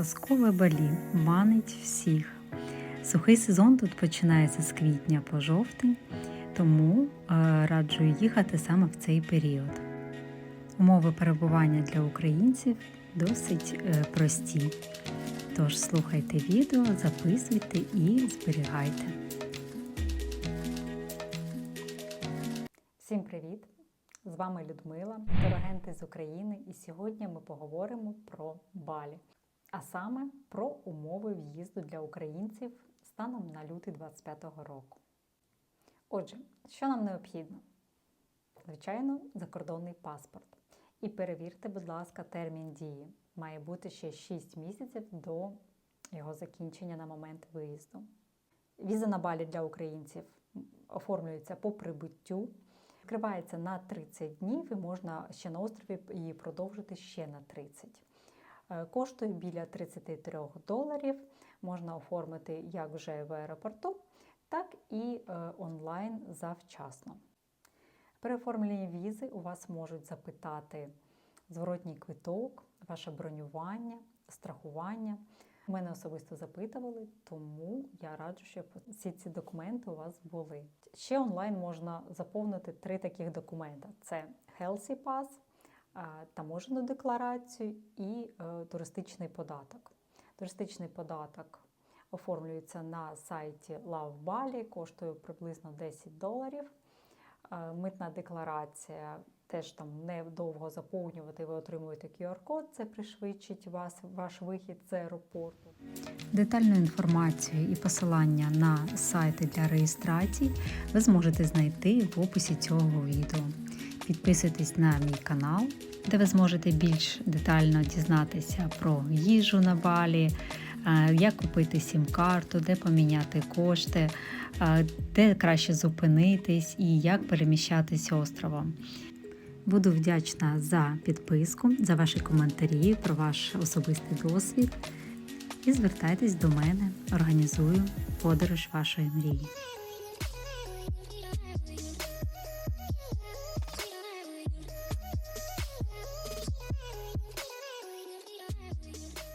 Казкове балі манить всіх. Сухий сезон тут починається з квітня по жовтень, тому е, раджу їхати саме в цей період. Умови перебування для українців досить е, прості. Тож слухайте відео, записуйте і зберігайте. Всім привіт! З вами Людмила, турагенти з України, і сьогодні ми поговоримо про Балі, а саме про умови в'їзду для українців станом на лютий 2025 року. Отже, що нам необхідно? Звичайно, закордонний паспорт. І перевірте, будь ласка, термін дії. Має бути ще 6 місяців до його закінчення на момент виїзду. Віза на Балі для українців оформлюється по прибуттю. Відкривається на 30 днів і можна ще на острові її продовжити ще на 30. Е, Коштує біля 33 доларів. Можна оформити як вже в аеропорту, так і е, онлайн завчасно. При оформленні візи у вас можуть запитати зворотній квиток, ваше бронювання, страхування. Мене особисто запитували, тому я раджу, щоб всі ці документи у вас були. Ще онлайн можна заповнити три таких документа: це Healthy Pass, таможену декларацію і е, туристичний податок. Туристичний податок оформлюється на сайті Bali, коштує приблизно 10 доларів. Е, Митна декларація теж там недовго заповнювати, ви отримуєте QR-код, це пришвидшить вас, ваш вихід з аеропорту. Детальну інформацію і посилання на сайти для реєстрації ви зможете знайти в описі цього відео. Підписуйтесь на мій канал, де ви зможете більш детально дізнатися про їжу на балі, е, як купити сім-карту, де поміняти кошти, е, де краще зупинитись і як переміщатись островом. Буду вдячна за підписку, за ваші коментарі, про ваш особистий досвід. І звертайтесь до мене, організую подорож вашої мрії. Thank you.